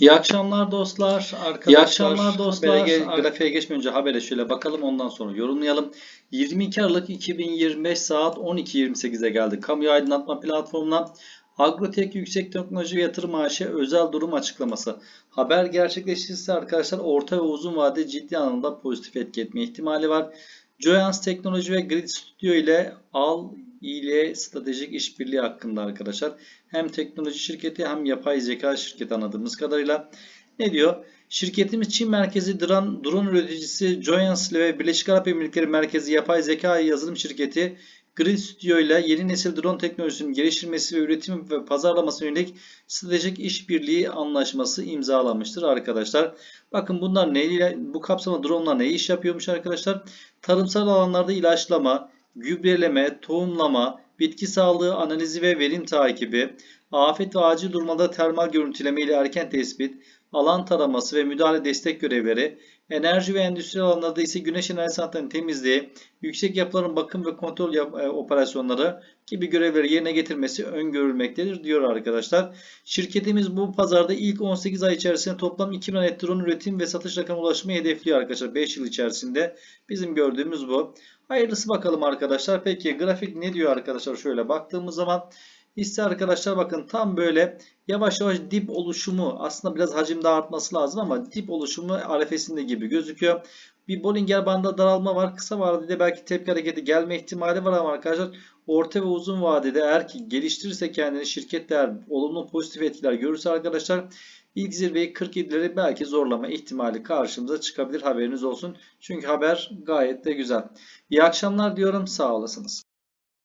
İyi akşamlar dostlar. Arkadaşlar, İyi akşamlar dostlar. Habere grafiğe geçmeden önce habere şöyle bakalım ondan sonra yorumlayalım. 22 Aralık 2025 saat 12.28'e geldik. Kamu aydınlatma platformuna Agrotek Yüksek Teknoloji Yatırım AŞ özel durum açıklaması. Haber gerçekleşirse arkadaşlar orta ve uzun vadede ciddi anlamda pozitif etki etme ihtimali var. Joyans Teknoloji ve Grid Studio ile Al ile stratejik işbirliği hakkında arkadaşlar. Hem teknoloji şirketi hem yapay zeka şirketi anladığımız kadarıyla. Ne diyor? Şirketimiz Çin merkezi drone, drone üreticisi Joyans ve Birleşik Arap Emirlikleri merkezi yapay zeka yazılım şirketi Grid Studio ile yeni nesil drone teknolojisinin geliştirilmesi ve üretimi ve pazarlamasına yönelik stratejik işbirliği anlaşması imzalamıştır arkadaşlar. Bakın bunlar neyle bu kapsamda dronelar ne iş yapıyormuş arkadaşlar? Tarımsal alanlarda ilaçlama, gübreleme, tohumlama, bitki sağlığı analizi ve verim takibi, afet ve acil durumlarda termal görüntüleme ile erken tespit, alan taraması ve müdahale destek görevleri, enerji ve endüstri alanlarda ise güneş enerji santralinin temizliği, yüksek yapıların bakım ve kontrol yap- e, operasyonları gibi görevleri yerine getirmesi öngörülmektedir diyor arkadaşlar. Şirketimiz bu pazarda ilk 18 ay içerisinde toplam 2000 adet drone üretim ve satış rakamına ulaşmayı hedefliyor arkadaşlar 5 yıl içerisinde. Bizim gördüğümüz bu. Hayırlısı bakalım arkadaşlar. Peki grafik ne diyor arkadaşlar? Şöyle baktığımız zaman hisse arkadaşlar bakın tam böyle yavaş yavaş dip oluşumu aslında biraz hacimde artması lazım ama dip oluşumu arefesinde gibi gözüküyor. Bir Bollinger bandında daralma var. Kısa vadede belki tepki hareketi gelme ihtimali var ama arkadaşlar orta ve uzun vadede eğer ki geliştirirse kendini şirket değer olumlu pozitif etkiler görürse arkadaşlar ilk zirveyi 47'leri belki zorlama ihtimali karşımıza çıkabilir haberiniz olsun. Çünkü haber gayet de güzel. İyi akşamlar diyorum sağ olasınız.